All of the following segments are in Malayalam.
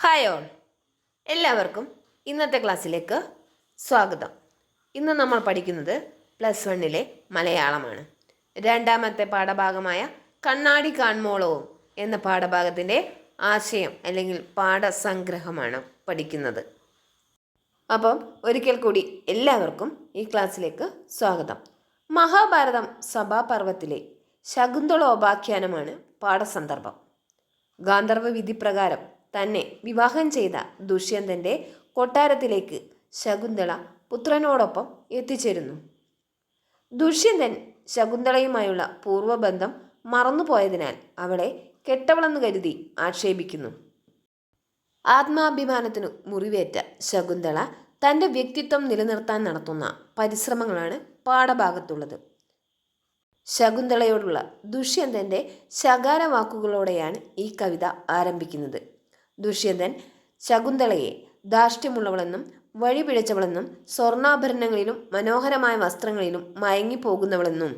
ഹായ് ഓൾ എല്ലാവർക്കും ഇന്നത്തെ ക്ലാസ്സിലേക്ക് സ്വാഗതം. ഇന്ന് നമ്മൾ പഠിക്കുന്നത് പ്ലസ് വണ്ണിലെ മലയാളമാണ്. രണ്ടാമത്തെ പാഠഭാഗമായ കണ്ണാടി കാൺമോളവും എന്ന പാഠഭാഗത്തിന്റെ ആശയം അല്ലെങ്കിൽ പാഠസംഗ്രഹമാണ് പഠിക്കുന്നത്. അപ്പം ഒരിക്കൽ കൂടി എല്ലാവർക്കും ഈ ക്ലാസ്സിലേക്ക് സ്വാഗതം. മഹാഭാരതം സഭാപർവത്തിലെ ശകുന്തളോപാഖ്യാനമാണ് പാഠസന്ദർഭം. ഗാന്ധർവ വിധി പ്രകാരം തന്നെ വിവാഹം ചെയ്ത ദുഷ്യന്തന്റെ കൊട്ടാരത്തിലേക്ക് ശകുന്തള പുത്രനോടൊപ്പം എത്തിച്ചേരുന്നു. ദുഷ്യന്തൻ ശകുന്തളയുമായുള്ള പൂർവബന്ധം മറന്നുപോയതിനാൽ അവളെ കെട്ടവളെന്ന് കരുതി ആക്ഷേപിക്കുന്നു. ആത്മാഭിമാനത്തിനു മുറിവേറ്റ ശകുന്തള തന്റെ വ്യക്തിത്വം നിലനിർത്താൻ നടത്തുന്ന പരിശ്രമങ്ങളാണ് പാഠഭാഗത്തുള്ളത്. ശകുന്തളയോടുള്ള ദുഷ്യന്തന്റെ ശകാര വാക്കുകളോടെയാണ് ഈ കവിത ആരംഭിക്കുന്നത്. ദുഷ്യന്തൻ ശകുന്തളയെ ധാർഷ്ട്യമുള്ളവളെന്നും വഴിപിഴച്ചവളെന്നും സ്വർണാഭരണങ്ങളിലും മനോഹരമായ വസ്ത്രങ്ങളിലും മയങ്ങിപ്പോകുന്നവളെന്നും.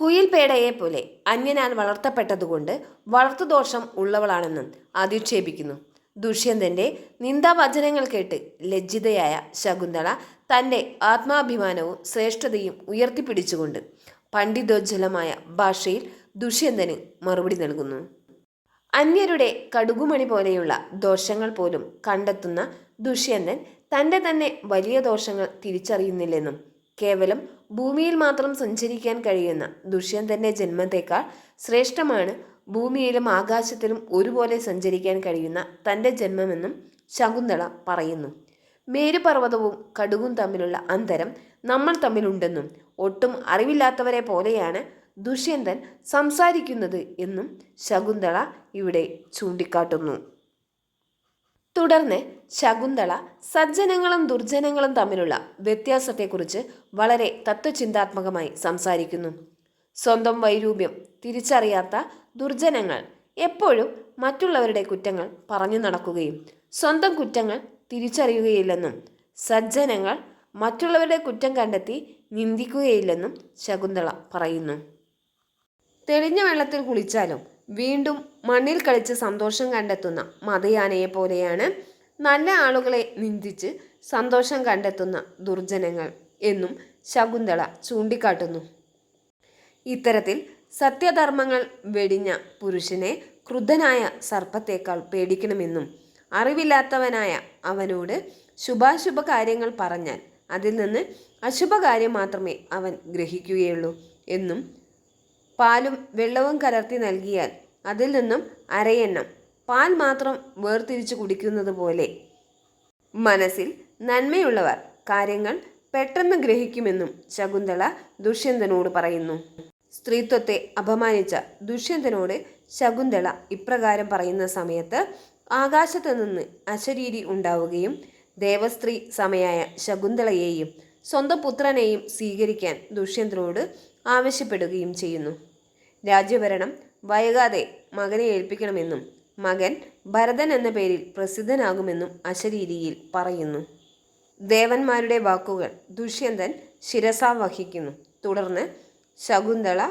കുയിൽ പേടയെ പോലെ അന്യനാൽ വളർത്തപ്പെട്ടതുകൊണ്ട് വളർത്തുദോഷം ഉള്ളവളാണെന്നും അധിക്ഷേപിക്കുന്നു. ദുഷ്യന്തന്റെ നിന്ദാവചനങ്ങൾ കേട്ട് ലജ്ജിതയായ ശകുന്തള തന്റെ ആത്മാഭിമാനവും ശ്രേഷ്ഠതയും ഉയർത്തിപ്പിടിച്ചുകൊണ്ട് പണ്ഡിതോജ്വലമായ ഭാഷയിൽ ദുഷ്യന്തന് മറുപടി നൽകുന്നു. അന്യരുടെ കടുകുമണി പോലെയുള്ള ദോഷങ്ങൾ പോലും കണ്ടെത്തുന്ന ദുഷ്യന്തൻ തന്റെ തന്നെ വലിയ ദോഷങ്ങൾ തിരിച്ചറിയുന്നില്ലെന്നും കേവലം ഭൂമിയിൽ മാത്രം സഞ്ചരിക്കാൻ കഴിയുന്ന ദുഷ്യന്തന്റെ ജന്മത്തേക്കാൾ ശ്രേഷ്ഠമാണ് ഭൂമിയിലും ആകാശത്തിലും ഒരുപോലെ സഞ്ചരിക്കാൻ കഴിയുന്ന തന്റെ ജന്മമെന്നും ശകുന്തള പറയുന്നു. മേരുപർവതവും കടുകും തമ്മിലുള്ള അന്തരം നമ്മൾ തമ്മിലുണ്ടെന്നും ഒട്ടും അറിവില്ലാത്തവരെ പോലെയാണ് ദുഷ്യന്തൻ സംസാരിക്കുന്നത് എന്നും ശകുന്തള ഇവിടെ ചൂണ്ടിക്കാട്ടുന്നു. തുടർന്ന് ശകുന്തള സജ്ജനങ്ങളും ദുർജനങ്ങളും തമ്മിലുള്ള വ്യത്യാസത്തെക്കുറിച്ച് വളരെ തത്വചിന്താത്മകമായി സംസാരിക്കുന്നു. സ്വന്തം വൈരൂപ്യം തിരിച്ചറിയാത്ത ദുർജനങ്ങൾ എപ്പോഴും മറ്റുള്ളവരുടെ കുറ്റങ്ങൾ പറഞ്ഞു നടക്കുകയും സ്വന്തം കുറ്റങ്ങൾ തിരിച്ചറിയുകയില്ലെന്നും സജ്ജനങ്ങൾ മറ്റുള്ളവരുടെ കുറ്റം കണ്ടെത്തി നിന്ദിക്കുകയില്ലെന്നും ശകുന്തള പറയുന്നു. തെളിഞ്ഞ വെള്ളത്തിൽ കുളിച്ചാലും വീണ്ടും മണ്ണിൽ കളിച്ച് സന്തോഷം കണ്ടെത്തുന്ന മതയാനയെ പോലെയാണ് നല്ല ആളുകളെ നിന്ദിച്ച് സന്തോഷം കണ്ടെത്തുന്ന ദുർജനങ്ങൾ എന്നും ശകുന്തള ചൂണ്ടിക്കാട്ടുന്നു. ഇത്തരത്തിൽ സത്യധർമ്മങ്ങൾ വെടിഞ്ഞ പുരുഷനെ ക്രുദ്ധനായ സർപ്പത്തേക്കാൾ പേടിക്കണമെന്നും അറിവില്ലാത്തവനായ അവനോട് ശുഭാശുഭ കാര്യങ്ങൾ പറഞ്ഞാൽ അതിൽ നിന്ന് അശുഭകാര്യം മാത്രമേ അവൻ ഗ്രഹിക്കുകയുള്ളൂ എന്നും പാലും വെള്ളവും കലർത്തി നൽകിയാൽ അതിൽ നിന്നും അരയെണ്ണം പാൽ മാത്രം വേർതിരിച്ച് കുടിക്കുന്നത് പോലെ. മനസ്സിൽ നന്മയുള്ളവർ കാര്യങ്ങൾ പെട്ടെന്ന് ഗ്രഹിക്കുമെന്നും ശകുന്തള ദുഷ്യന്തനോട് പറയുന്നു. സ്ത്രീത്വത്തെ അപമാനിച്ച ദുഷ്യന്തനോട് ശകുന്തള ഇപ്രകാരം പറയുന്ന സമയത്ത് ആകാശത്ത് നിന്ന് അശരീരി ഉണ്ടാവുകയും ദേവസ്ത്രീ സമയായ ശകുന്തളയെയും സ്വന്തം പുത്രനെയും സ്വീകരിക്കാൻ ദുഷ്യന്തനോട് ആവശ്യപ്പെടുകയും ചെയ്യുന്നു. രാജ്യഭരണം വൈകാതെ മകനെ ഏൽപ്പിക്കണമെന്നും മകൻ ഭരതൻ എന്ന പേരിൽ പ്രസിദ്ധനാകുമെന്നും അശരീരിയിൽ പറയുന്നു. ദേവന്മാരുടെ വാക്കുകൾ ദുഷ്യന്തൻ ശിരസാ വഹിക്കുന്നു. തുടർന്ന് ശകുന്തള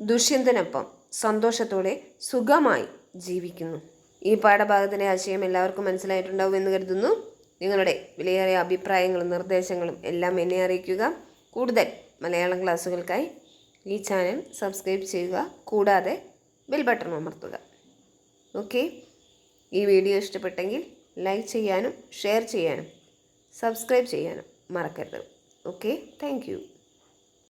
ദുഷ്യന്തനൊപ്പം സന്തോഷത്തോടെ സുഖമായി ജീവിക്കുന്നു. ഈ പാഠഭാഗത്തിന്റെ ആശയം എല്ലാവർക്കും മനസ്സിലായിട്ടുണ്ടാവും എന്ന് കരുതുന്നു. നിങ്ങളുടെ വിലയേറിയ അഭിപ്രായങ്ങളും നിർദ്ദേശങ്ങളും എല്ലാം എന്നെ അറിയിക്കുക. കൂടുതൽ മലയാളം ക്ലാസ്സുകൾക്കായി ഈ ചാനൽ സബ്സ്ക്രൈബ് ചെയ്യുക. കൂടാതെ ബെൽ ബട്ടൺ അമർത്തുക. ഓക്കെ? ഈ വീഡിയോ ഇഷ്ടപ്പെട്ടെങ്കിൽ ലൈക്ക് ചെയ്യാനും ഷെയർ ചെയ്യാനും സബ്സ്ക്രൈബ് ചെയ്യാനും മറക്കരുത്. ഓക്കെ? താങ്ക്